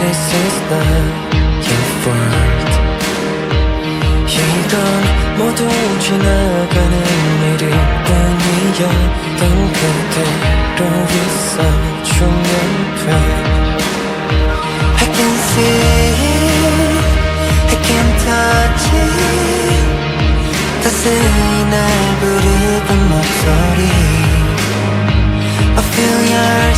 나의 world 이건 모두 지나가는 일일 뿐이야 넌 그대로 있어주면 돼 I can see it, I can touch it. 따스히 날 부르던 목소리. I feel your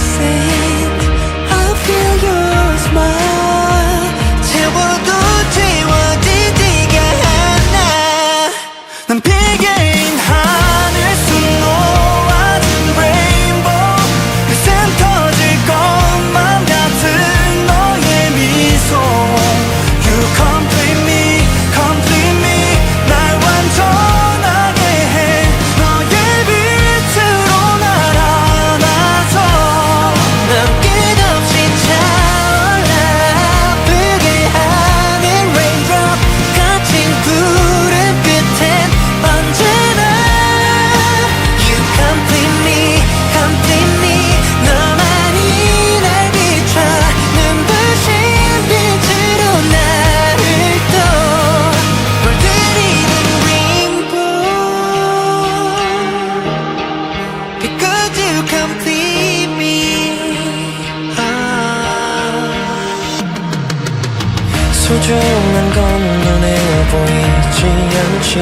소중한 건 눈에 보이지 않지.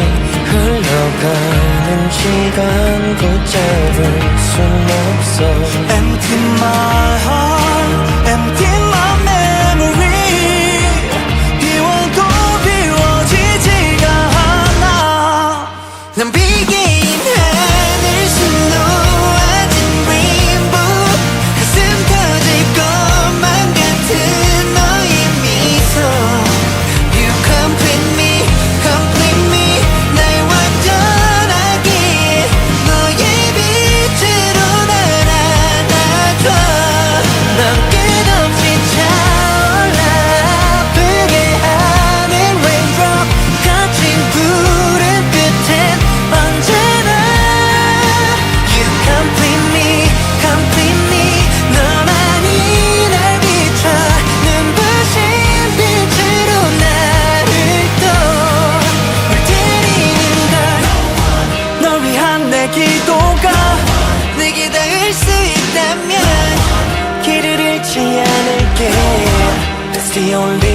흘러가는 시간 붙잡을 순 없어. Empty my heart 기도가 내게 닿을 수 있다면 길을 잃지 않을게. That's the only